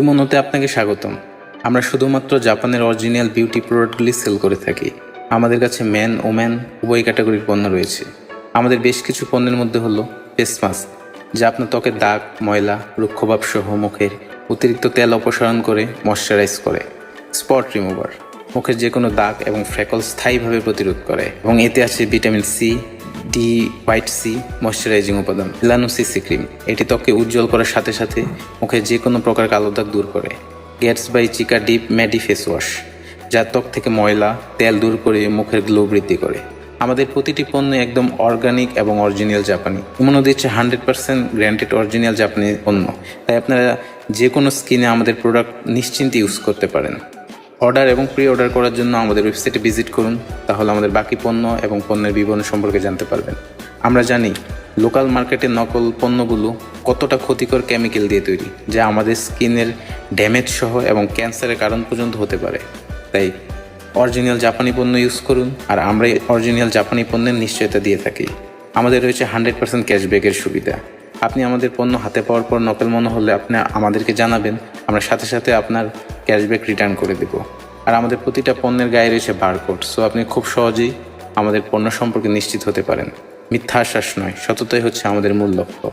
ইমোনোতে আপনাকে স্বাগতম। আমরা শুধুমাত্র জাপানের অরিজিনাল বিউটি প্রোডাক্টগুলি সেল করে থাকি। আমাদের কাছে ম্যান ওম্যান উভয় ক্যাটাগরির পণ্য রয়েছে। আমাদের বেশ কিছু পণ্যের মধ্যে হলো ফেস মাস্ক যা আপনার ত্বকের দাগ, ময়লা রুক্ষভাব সহ মুখের অতিরিক্ত তেল অপসারণ করে ময়শ্চারাইজ করে। স্পট রিমুভার মুখের যে কোনো দাগ এবং ফ্র্যাকল স্থায়ীভাবে প্রতিরোধ করে এবং এতে আছে vitamin C D white C, moisturizing উপাদান মেলানোসি সি ক্রিম। এটি ত্বককে উজ্জ্বল করার সাথে সাথে মুখের যে কোনো প্রকার কালো দাগ দূর করে। গেটস বাই চিকা ডিপ ম্যাডি ফেস ওয়াশ, যা ত্বক থেকে ময়লা, তেল দূর করে মুখের গ্লো বৃদ্ধি করে। আমাদের প্রতিটি পণ্য একদম অর্গানিক এবং অরিজিনাল জাপানি। মনে দিচ্ছে হান্ড্রেড পার্সেন্ট গ্র্যান্টেড অরিজিনাল জাপানি পণ্য। তাই আপনারা যে কোনো স্কিনে আমাদের প্রোডাক্ট নিশ্চিন্তে ইউজ করতে পারেন। অর্ডার এবং প্রি অর্ডার করার জন্য আমাদের ওয়েবসাইটে ভিজিট করুন, তাহলে আমাদের বাকি পণ্য এবং পণ্যের বিবরণ সম্পর্কে জানতে পারবেন। আমরা জানি লোকাল মার্কেটে নকল পণ্যগুলো কতটা ক্ষতিকর কেমিক্যাল দিয়ে তৈরি, যা আমাদের স্কিনের ড্যামেজ সহ এবং ক্যান্সারের কারণ পর্যন্ত হতে পারে। তাই অরিজিনাল জাপানি পণ্য ইউজ করুন, আর আমরা অরিজিনাল জাপানি পণ্যের নিশ্চয়তা দিয়ে থাকি। আমাদের রয়েছে হান্ড্রেড পার্সেন্ট ক্যাশব্যাকের সুবিধা। আপনি আমাদের পণ্য হাতে পাওয়ার পর নকল মনে হলে আপনি আমাদেরকে জানাবেন, আমরা সাথে সাথে আপনার ক্যাশব্যাক রিটার্ন করে দেব। আর আমাদের প্রতিটা পণ্যের গায়ে রয়েছে বারকোড সো আপনি খুব সহজেই আমাদের পণ্য সম্পর্কে নিশ্চিত হতে পারেন। মিথ্যা আশ্বাস নয়, সততাই হচ্ছে আমাদের মূল লক্ষ্য।